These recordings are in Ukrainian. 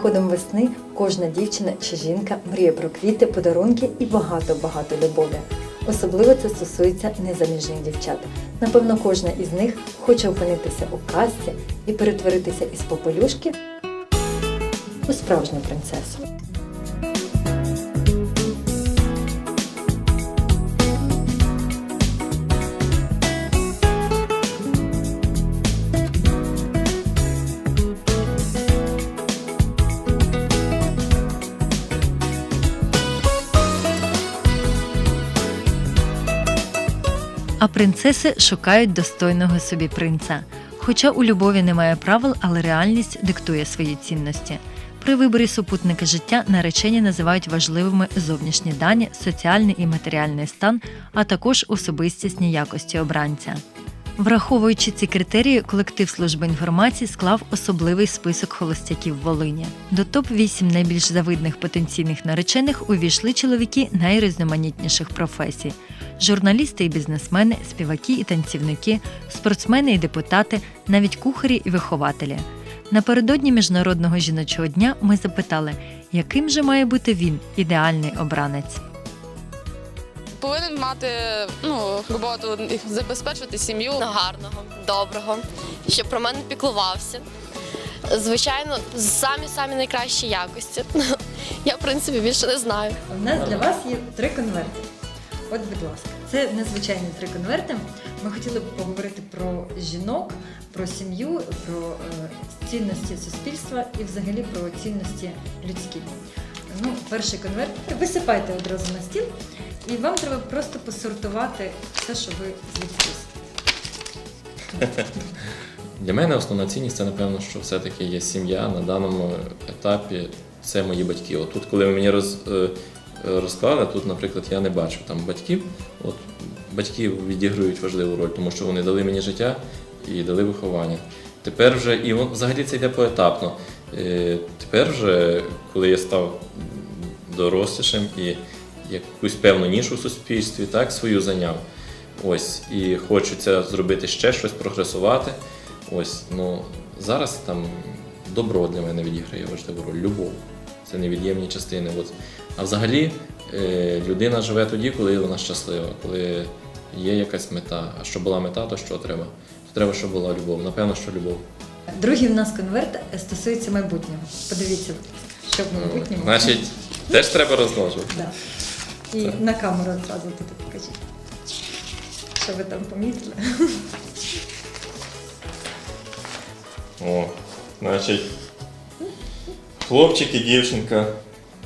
приходом весни кожна дівчина чи жінка мріє про квіти, подарунки і багато-багато любові. Особливо це стосується незаміжних дівчат. Напевно, кожна із них хоче опинитися у казці і перетворитися із попелюшки у справжню принцесу. А принцеси шукають достойного собі принца. Хоча у любові немає правил, але реальність диктує свої цінності. При виборі супутника життя наречені називають важливими зовнішні дані, соціальний і матеріальний стан, а також особистісні якості обранця. Враховуючи ці критерії, колектив служби інформації склав особливий список холостяків Волині. До топ 8 найбільш завидних потенційних наречених увійшли чоловіки найрізноманітніших професій: журналісти і бізнесмени, співаки і танцівники, спортсмени і депутати, навіть кухарі і вихователі. Напередодні міжнародного жіночого дня ми запитали, яким же має бути він, ідеальний обранець. Повинен мати ну, роботу, забезпечувати сім'ю. гарного, доброго, щоб про мене піклувався. Звичайно, самі самі найкращі якості. Я, в принципі, більше не знаю. У нас для вас є три конверти. От, будь ласка, це незвичайні три конверти. Ми хотіли б поговорити про жінок, про сім'ю, про е, цінності суспільства і взагалі про цінності людські. Ну, перший конверт висипайте одразу на стіл, і вам треба просто посортувати все, що ви звідси. Для мене основна цінність це, напевно, що все-таки є сім'я на даному етапі. Це мої батьки. От тут, коли ви мені роз, е, розклали, тут, наприклад, я не бачу там батьків. От батьки відіграють важливу роль, тому що вони дали мені життя і дали виховання. Тепер вже, і взагалі це йде поетапно. Е, Тепер вже, коли я став дорослішим і якусь певну нішу в суспільстві, так, свою зайняв. Ось, і хочеться зробити ще щось, прогресувати. Ось, ну зараз там добро для мене відіграє важливу роль, любов. Це невід'ємні частини. От. А взагалі е, людина живе тоді, коли вона щаслива, коли є якась мета. А щоб була мета, то що треба? То треба, щоб була любов. Напевно, що любов. Другий в нас конверт стосується майбутнього. Подивіться, що в майбутньому. Значить, теж треба розмножувати. Да. І на камеру одразу тут покажіть. Що ви там помітили? О, значить, хлопчик і дівчинка.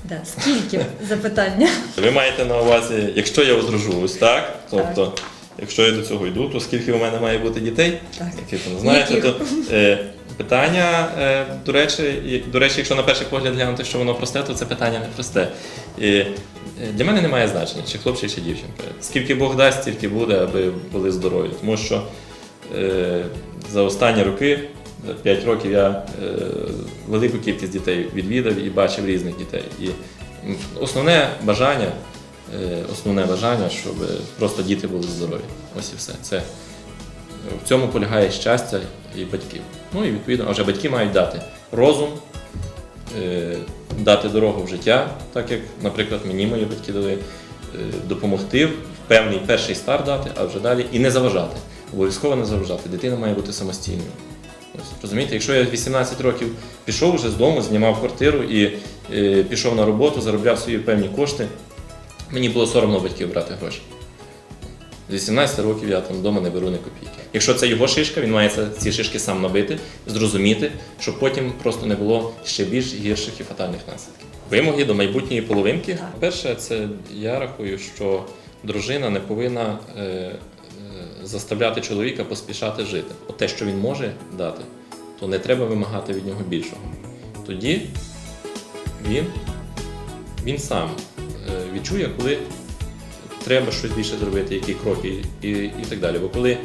Да. Скільки запитання? Ви маєте на увазі, якщо я одружусь, так? Тобто, якщо я до цього йду, то скільки у мене має бути дітей? Так. Які там знаєте, то е, питання, е, до речі, і- до речі, якщо на перший погляд глянути, що воно просте, то це питання не просте. І, е, для мене немає значення, чи хлопчик, чи дівчинка. Скільки Бог дасть, стільки буде, аби були здорові. Тому що е, за останні роки, за 5 років, я е, велику кількість дітей відвідав і бачив різних дітей. І м, основне бажання, основне бажання, щоб просто діти були здорові. Ось і все. Це в цьому полягає щастя і батьків. Ну і відповідно, а батьки мають дати розум, е, дати дорогу в життя, так як, наприклад, мені мої батьки дали, е, допомогти певний перший старт дати, а вже далі і не заважати. Обов'язково не заважати. Дитина має бути самостійною. Розумієте, якщо я 18 років пішов вже з дому, знімав квартиру і е, пішов на роботу, заробляв свої певні кошти, мені було соромно батьків брати гроші. З 18 років я там вдома не беру ні копійки. Якщо це його шишка, він має ці шишки сам набити, зрозуміти, щоб потім просто не було ще більш гірших і фатальних наслідків. Вимоги до майбутньої половинки. Перше, це я рахую, що дружина не повинна е, е, заставляти чоловіка поспішати жити. От те, що він може дати, то не треба вимагати від нього більшого. Тоді він, він сам відчує, коли треба щось більше зробити, які кроки і, і так далі. Бо коли,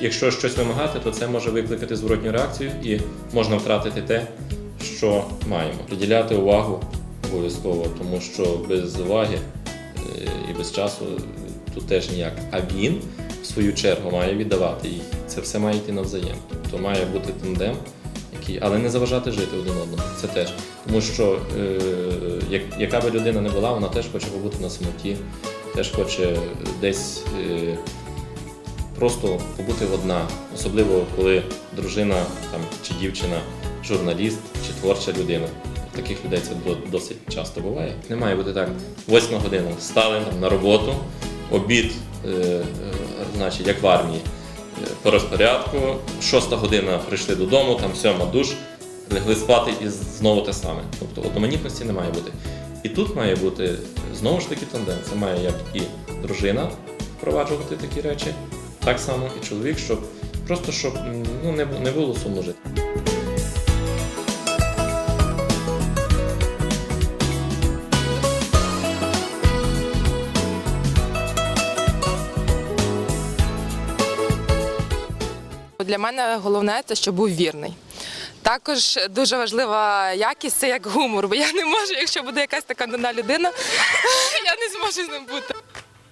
якщо щось вимагати, то це може викликати зворотню реакцію і можна втратити те, що маємо. Приділяти увагу обов'язково, тому що без уваги е, і без часу тут теж ніяк. А він, в свою чергу, має віддавати. І це все має йти навзаєм. Тобто має бути тандем, такий, але не заважати жити один одному. Це теж. Тому що е, як, яка би людина не була, вона теж хоче побути на самоті, теж хоче десь е, просто побути одна. Особливо, коли дружина там, чи дівчина, журналіст чи творча людина. Таких людей це досить часто буває. Не має бути так. Восьма година стали на роботу, обід, е, е, значить, як в армії, е, по розпорядку. Шоста година прийшли додому, там сьома душ, лягли спати і знову те саме. Тобто одноманітності не має бути. І тут має бути знову ж таки тандем. Це має як і дружина впроваджувати такі речі, так само і чоловік, щоб просто щоб ну, не, не було сумно жити. Для мене головне те, щоб був вірний. Також дуже важлива якість це як гумор, бо я не можу, якщо буде якась така дана людина, я не зможу з ним бути.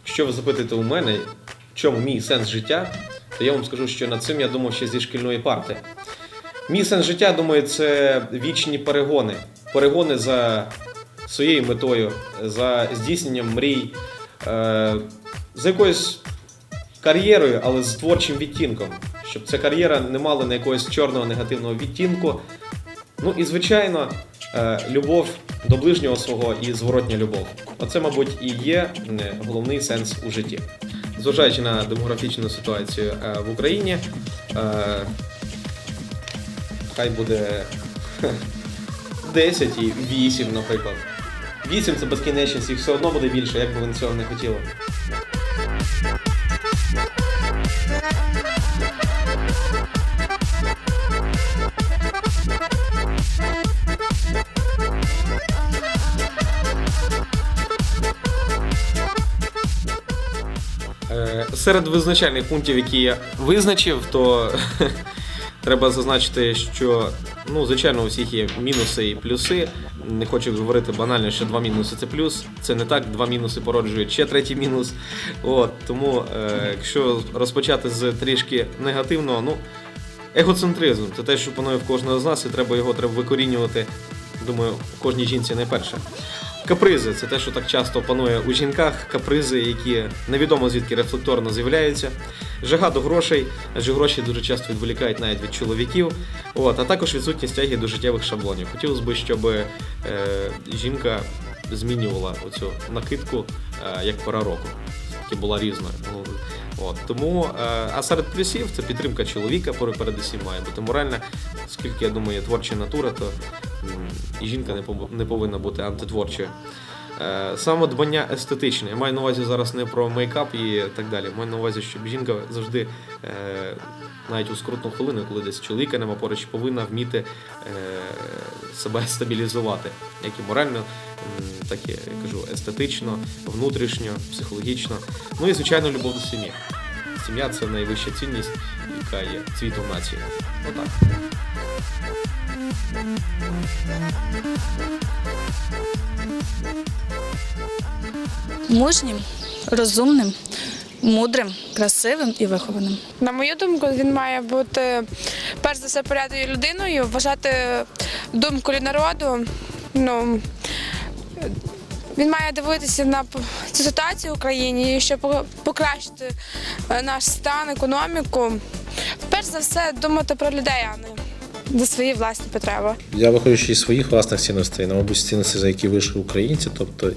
Якщо ви запитаєте у мене, в чому мій сенс життя, то я вам скажу, що над цим я думав ще зі шкільної парти. Мій сенс життя, думаю, це вічні перегони. Перегони за своєю метою, за здійсненням мрій, е, за якоюсь кар'єрою, але з творчим відтінком. Щоб ця кар'єра не мала на якогось чорного негативного відтінку. Ну і звичайно, е, любов до ближнього свого і зворотня любов. Оце, мабуть, і є е, головний сенс у житті. Зважаючи на демографічну ситуацію е, в Україні, хай буде 10 і 8, наприклад. 8 це безкінечність, їх все одно буде більше, як би вони цього не хотіли. Серед визначальних пунктів, які я визначив, то треба зазначити, що ну, звичайно, у всіх є мінуси і плюси. Не хочу говорити банально, що два мінуси це плюс. Це не так, два мінуси породжують ще третій мінус. От, тому, е, якщо розпочати з трішки негативного, ну, егоцентризм це те, що панує в кожного з нас, і треба його треба викорінювати. Думаю, кожній жінці найперше. Капризи це те, що так часто панує у жінках, капризи, які невідомо звідки рефлекторно з'являються. Жага до грошей, адже гроші дуже часто відволікають навіть від чоловіків. От, а також відсутність тяги до життєвих шаблонів. Хотілося б, щоб е, жінка змінювала оцю накидку е, як пора року. Таки була різною. От, тому, е, а серед плюсів це підтримка чоловіка, пер- передусім має бути моральна, оскільки я думаю, є творча натура, то і жінка не повинна бути антитворчою. Е, Самодбання естетичне. Я маю на увазі зараз не про мейкап і так далі. Маю на увазі, щоб жінка завжди, е, навіть у скрутну хвилину, коли десь чоловіка нема поруч, повинна вміти е, себе стабілізувати, як і морально, так і я кажу, естетично, внутрішньо, психологічно. Ну і звичайно, любов до сім'ї. Сім'я це найвища цінність, яка є цвітом нації. Отак. Мужнім, розумним, мудрим, красивим і вихованим. На мою думку, він має бути перш за все порядною людиною, вважати думку народу. Ну він має дивитися на цю ситуацію в Україні, щоб покращити е, наш стан, економіку. Перш за все думати про людей, а не за свої власні потреби. Я виходячи із своїх власних цінностей, на мабуть, цінності, за які вийшли українці, тобто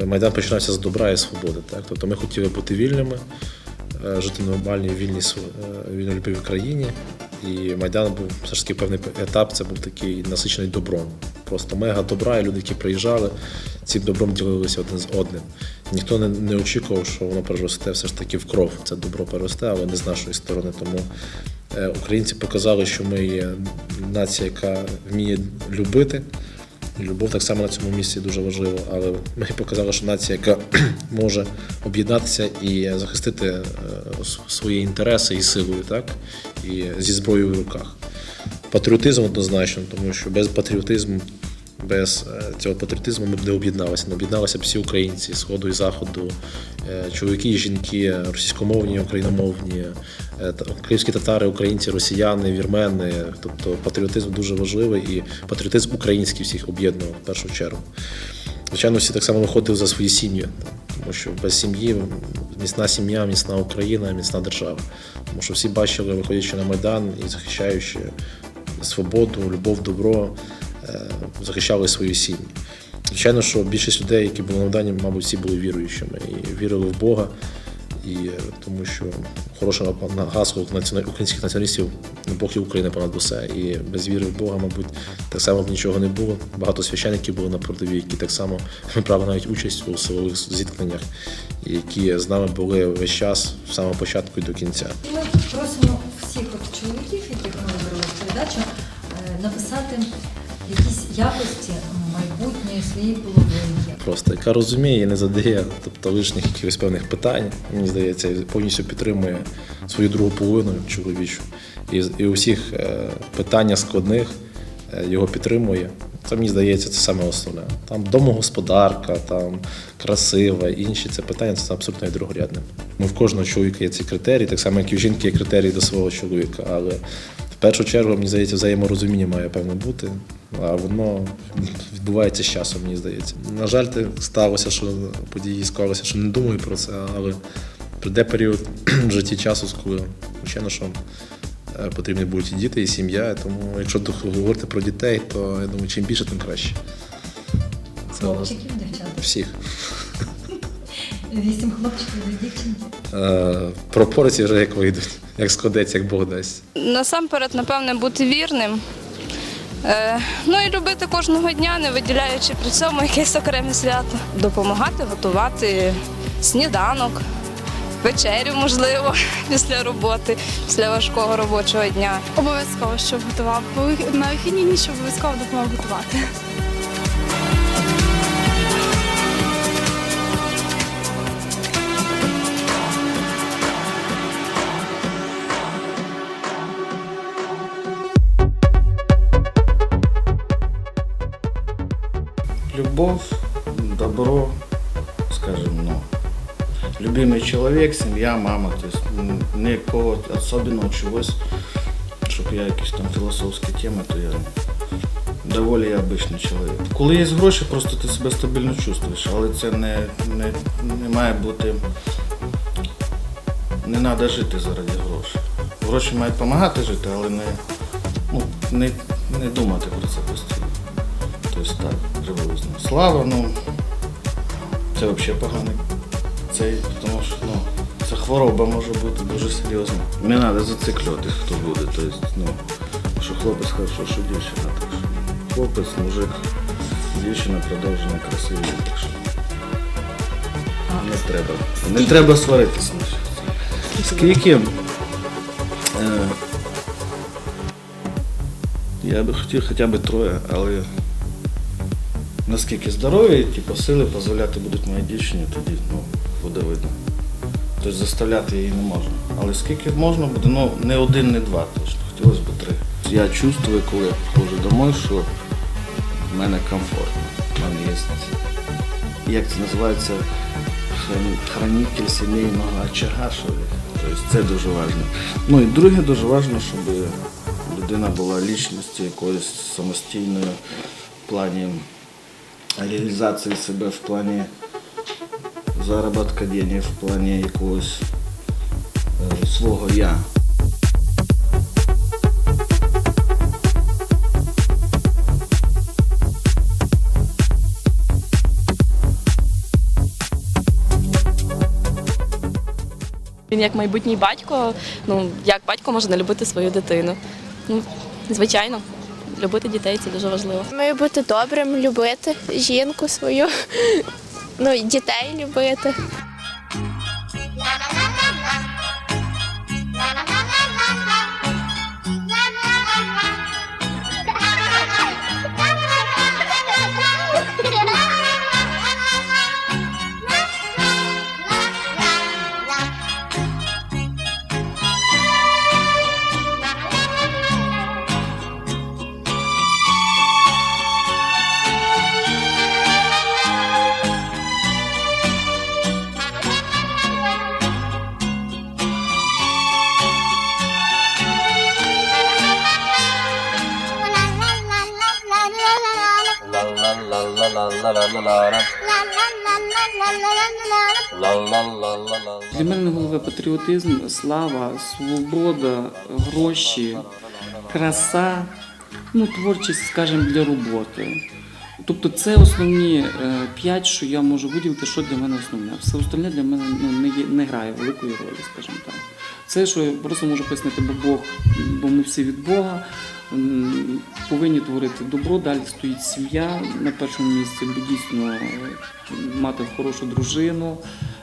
е, Майдан починався з добра і свободи. Так? Тобто ми хотіли бути вільними, е, жити в нормальній вільній е, вільнолюбивій країні. І Майдан був все ж таки певний етап, це був такий насичений добром. Просто мега добра, і люди, які приїжджали, цим добром ділилися один з одним. Ніхто не, не очікував, що воно переросте все ж таки в кров. Це добро переросте, але не з нашої сторони. Тому е, українці показали, що ми є нація, яка вміє любити. Любов так само на цьому місці дуже важливо, але ми показали, що нація, яка може об'єднатися і захистити е, свої інтереси і силою, так? І зі зброєю в руках. Патріотизм однозначно, тому що без патріотизму без е, цього патріотизму ми б не об'єдналися. Не об'єдналися б всі українці сходу і заходу, е, чоловіки і жінки, російськомовні, україномовні, е, кримські татари, українці, росіяни, вірмени. Тобто патріотизм дуже важливий і патріотизм український всіх об'єднував в першу чергу. Звичайно, всі так само виходили за свої сім'ї, тому що без сім'ї міцна сім'я, міцна Україна, міцна держава. Тому що всі бачили, виходячи на Майдан і захищаючи свободу, любов, добро, захищали свої сім'ї. Звичайно, що більшість людей, які були на Майдані, мабуть, всі були віруючими і вірили в Бога. І е, тому що хороше гасло українських націоналістів Бог і Україна понад усе. І без віри в Бога, мабуть, так само б нічого не було. Багато священиків були на передовій, які так само брали навіть участь у силових зіткненнях, які з нами були весь час, з самого початку і до кінця. Ми якості майбутньої своєї половинки. Просто яка розуміє і не задає тобто, лишніх якихось певних питань, мені здається, повністю підтримує свою другу половину чоловічу. І, і у всіх е, питання складних е, його підтримує. Це мені здається, це саме основне. Там домогосподарка, там красива, інші це питання це абсолютно є другорядним. Ну, в кожного чоловіка є ці критерії, так само, як і в жінки є критерії до свого чоловіка. Але першу чергу, мені здається, взаєморозуміння має певно бути, а воно відбувається з часом, мені здається. На жаль, сталося, що події склалися, що не думаю про це, але прийде період в житті часу, коли, звичайно, що е, потрібні будуть і діти, і сім'я. Тому якщо говорити про дітей, то я думаю, чим більше, тим краще. Це Хлопчиків, дівчат. всіх. Вісім хлопчиків і дівчинки. Е, Пропорції вже як вийдуть, як складеться, як Бог дасть. Насамперед, напевне, бути вірним. Е, ну і любити кожного дня, не виділяючи при цьому якесь окреме свято. Допомагати готувати сніданок, вечерю, можливо, після роботи, після важкого робочого дня. Обов'язково, щоб готував. На вихідні ніч обов'язково допомагав готувати. Любовь, добро, скажем, ну, любимый человек, семья, мама. То есть м, ніякого особенного чогось, щоб я якісь там філософські теми, то я доволі обичний чоловік. Коли є гроші, просто ти себе стабільно чувствуєш, але це не, не, не має бути. Не треба жити заради грошей. Гроші мають допомагати жити, але не, ну, не, не думати про це постійно. Тобто так, приблизно. Слава, ну, це взагалі поганий. Це, тому що ну, це хвороба може бути дуже серйозна. Не треба зациклюватись, хто буде. Тобто, ну, що хлопець хорошо, що дівчина. Так що хлопець, мужик, дівчина продовжена, красиві. Так що не треба. Не треба сваритися. Скільки? Е, я би хотів хоча б троє, але наскільки здорові, типу, сили дозволяти будуть моїй дівчині, тоді ну, буде видно. Тобто заставляти її не можна. Але скільки можна буде, ну не один, не два точно, хотілося б три. Я чувствую, коли я приходжу домой, що в мене комфортно. В мене є, як це називається, хран- хранитель сімейного очага, що. Тобто це дуже важливо. Ну і друге дуже важливо, щоб людина була лічністю якоюсь самостійною в плані реалізації себе в плані заробітка денег, в плані якогось е, свого я. Він як майбутній батько, ну як батько може не любити свою дитину. Ну, звичайно, любити дітей це дуже важливо. Маю бути добрим, любити жінку свою, ну і дітей любити. Для мене головне патріотизм, слава, свобода, гроші, краса, ну, творчість, скажімо, для роботи. Тобто це основні е, п'ять, що я можу виділити, що для мене основне. Все остальне для мене ну, не, є- не грає великої ролі, скажімо так. Це, що я просто можу пояснити, бо Бог, бо ми всі від Бога. Повинні творити добро, далі стоїть сім'я на першому місці, бо дійсно е, мати хорошу дружину,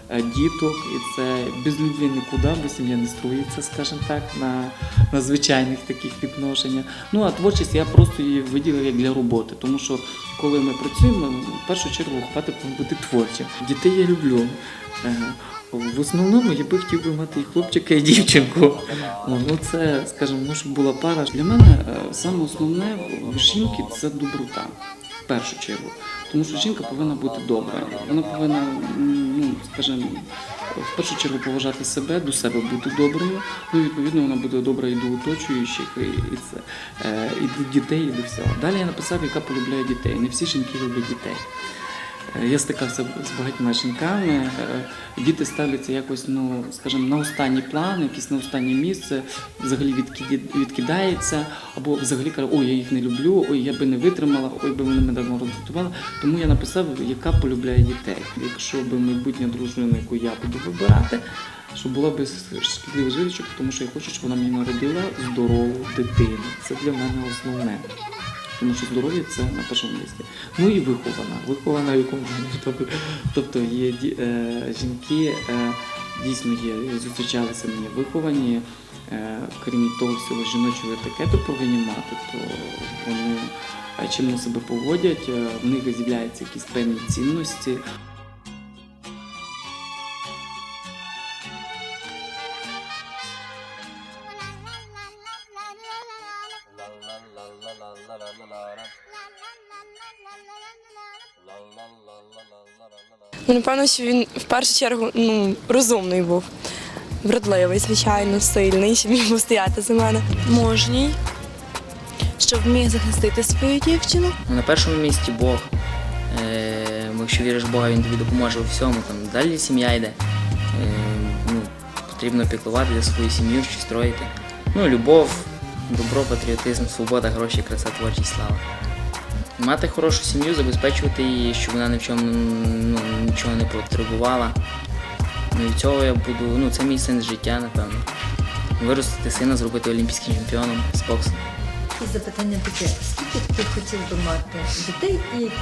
е, діток, і це без любві нікуди, бо сім'я не строїться, скажімо так, на, на звичайних таких відношеннях. Ну а творчість я просто її виділив як для роботи, тому що коли ми працюємо, в першу чергу хвати повинні бути творчі. Дітей я люблю. В основному я би хотів би мати і хлопчика, і дівчинку. Ну це, скажімо, ну, щоб була пара. Для мене е, саме основне в жінки це доброта. В першу чергу. Тому що жінка повинна бути добра. Вона повинна, ну, скажімо, в першу чергу поважати себе, до себе бути доброю. Ну, відповідно, вона буде добра і до оточуючих, і, і це е, і до дітей, і до всього. Далі я написав, яка полюбляє дітей. Не всі жінки люблять дітей. Е, Я стикався з багатьма жінками. е, Діти ставляться якось, ну скажімо, на останній план, якесь на останнє місце, взагалі відкидається, або взагалі каже, ой, я їх не люблю, ой, я би не витримала, ой, би вони мене роздратували. Тому я написав, яка полюбляє дітей. Якщо би майбутня дружина, яку я буду вибирати, щоб була без шкідливих звичок, тому що я хочу, щоб вона мені народила здорову дитину. Це для мене основне. Тому що здоров'я це на першому місці. Ну і вихована. Вихована в якому тобто, тобто є е, жінки, е, дійсно є, зустрічалися мені виховані, е, крім того всього жіночого етикету повинні мати, то вони чим себе поводять, в них з'являються якісь певні цінності. Ну, напевно, що він в першу чергу ну, розумний був. Вродливий, звичайно, сильний, щоб міг був стояти за мене. Можній, щоб міг захистити свою дівчину. На першому місці Бог. Е, якщо віриш в Бога, він тобі допоможе у всьому. Там далі сім'я йде. Е, ну, потрібно піклувати за свою сім'ю, що строїти. Ну, любов, добро, патріотизм, свобода, гроші, краса, творчість, слава. Мати хорошу сім'ю, забезпечувати її, щоб вона ні в чому ну, нічого не потребувала. Ну, і цього я буду, ну, це мій сенс життя, напевно. Виростити сина, зробити олімпійським чемпіоном з боксу. І запитання таке: скільки ти хотів би мати дітей і яких?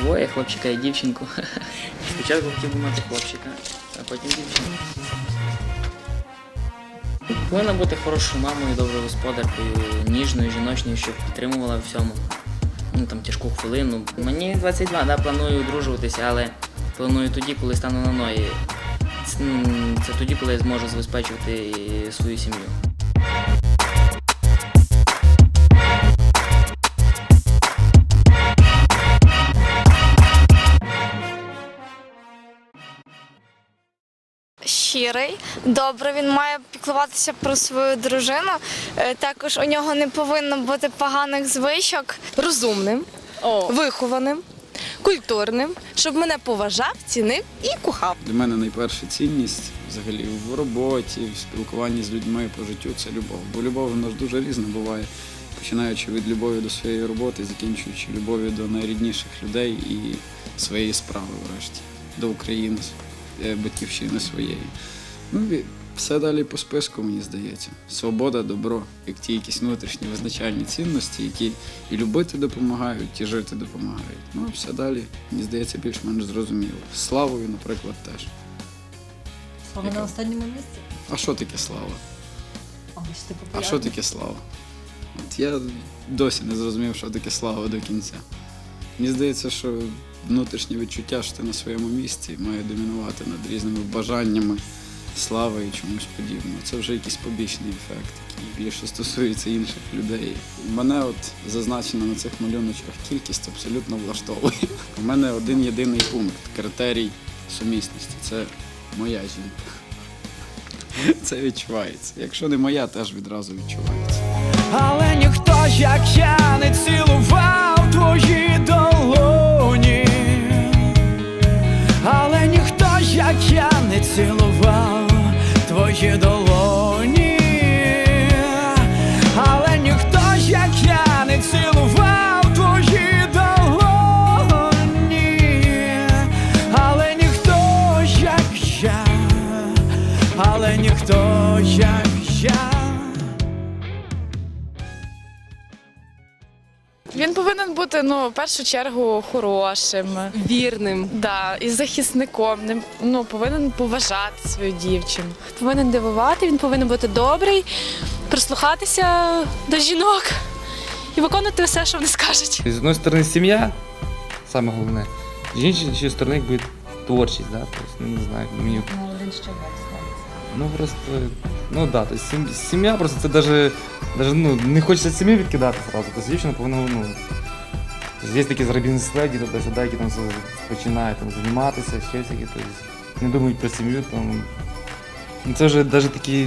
Двоє, хлопчика і дівчинку. Спочатку хотів би мати хлопчика, а потім дівчинку. Повинна бути хорошою мамою, доброю господаркою, ніжною, жіночною, щоб підтримувала всьому. Ну там тяжку хвилину. Мені 22, да, планую одружуватися, але планую тоді, коли стану на ноги. Це, тоді, коли я зможу забезпечувати свою сім'ю. Щирий, добре. Він має піклуватися про свою дружину. Е, Також у нього не повинно бути поганих звичок. Розумним, вихованим, культурним, щоб мене поважав, цінив і кохав. Для мене найперша цінність взагалі в роботі, в спілкуванні з людьми по життю це любов. Бо любов вона ж дуже різна буває, починаючи від любові до своєї роботи, закінчуючи любов'ю до найрідніших людей і своєї справи, врешті, до України, батьківщини своєї. Ну все далі по списку, мені здається. Свобода, добро, як ті якісь внутрішні визначальні цінності, які і любити допомагають, і жити допомагають. Ну, все далі, мені здається, більш-менш зрозуміло. З Славою, наприклад, теж. Слава на останньому місці? А що таке слава? А, ти А що таке слава? От я досі не зрозумів, що таке слава до кінця. Мені здається, що внутрішнє відчуття, що ти на своєму місці, має домінувати над різними бажаннями, слави і чомусь подібного. Це вже якийсь побічний ефект, який більше стосується інших людей. Мене от зазначено на цих малюночках кількість абсолютно влаштовує. У мене один єдиний пункт критерій сумісності це моя жінка. Це відчувається. Якщо не моя, теж відразу відчувається. Але ніхто ж як я не цілував бути ну, в першу чергу хорошим, вірним, да, і захисником. Ну, повинен поважати свою дівчину. повинен дивувати, він повинен бути добрий, прислухатися до жінок і виконувати все, що вони скажуть. З одної сторони, сім'я, саме головне, з іншої сторони, якби творчість, да? тобто, ну, не знаю, мені. Ну просто, ну да, тобто сім- сім'я просто це даже, даже ну, не хочеться сім'ю відкидати зразу. Тобто дівчина повинна, ну. Тобто Є такі заробітні следі, тобто сюди, які там починають там, займатися, ще всякі, тобто не думають про сім'ю. Там. Ну, Це вже навіть такі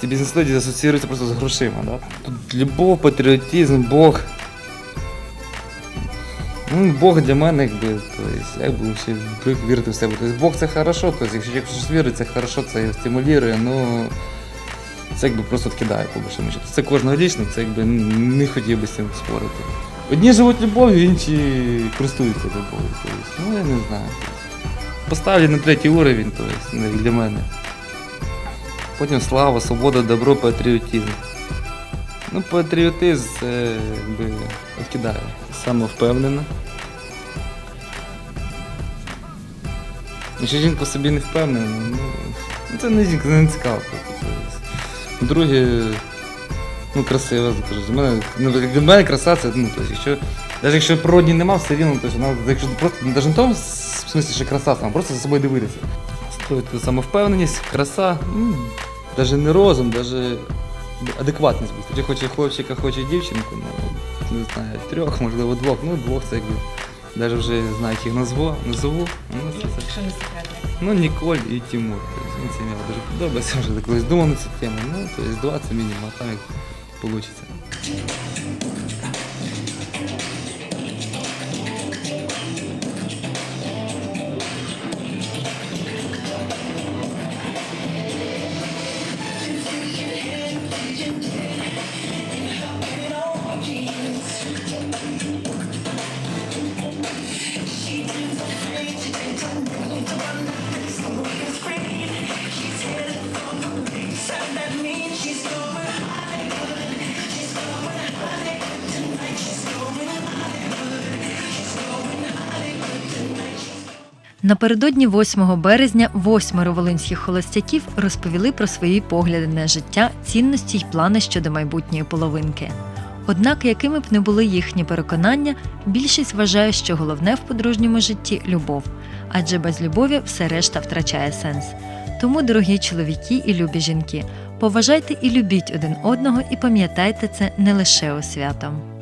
ці бізнес-леді асоціюються просто з грошима. Да? Тут любов, патріотизм, Бог. Ну, Бог для мене, якби, то есть, я якби ще привик вірити в себе. Тобто Бог це хорошо, тобто, якщо щось вірить, це хорошо, це стимулює, ну це якби просто відкидає по большому счету. Це кожного лічно, це якби не хотів би з цим спорити. Одні живуть любов'ю, інші користуються любов'ю. Тобто, ну я не знаю. Поставлю на третій уровень, тобто, для мене. Потім слава, свобода, добро, патріотизм. Ну, патріотизм це якби відкидає. Самовпевнена. Якщо жінка собі не впевнена, ну, ну це не жінка, не цікаво. Друге, ну, красива. Для мене, ну, для мене краса це, ну, тобто, якщо, навіть якщо природні нема, все рівно, тобто, вона, якщо просто, навіть не в тому смислі, що краса сама, просто за собою дивитися. Стоїть самовпевненість, краса, ну, навіть не розум, навіть адекватність. Тоді хоче хлопчика, хоче дівчинку, ну, не знаю, трьох, можливо, двох, ну, двох це якби. Навіть вже знаю, їх назву, назову. Ну, це, це. Ну, Ніколь і Тимур. Тобто, він сім'я дуже подобається, вже колись думав на цю тему. Ну, тобто два це мінімум, а там як вийде. Напередодні 8 березня восьмеро волинських холостяків розповіли про свої погляди на життя, цінності й плани щодо майбутньої половинки. Однак, якими б не були їхні переконання, більшість вважає, що головне в подружньому житті любов, адже без любові все решта втрачає сенс. Тому, дорогі чоловіки і любі жінки, поважайте і любіть один одного і пам'ятайте це не лише у святом.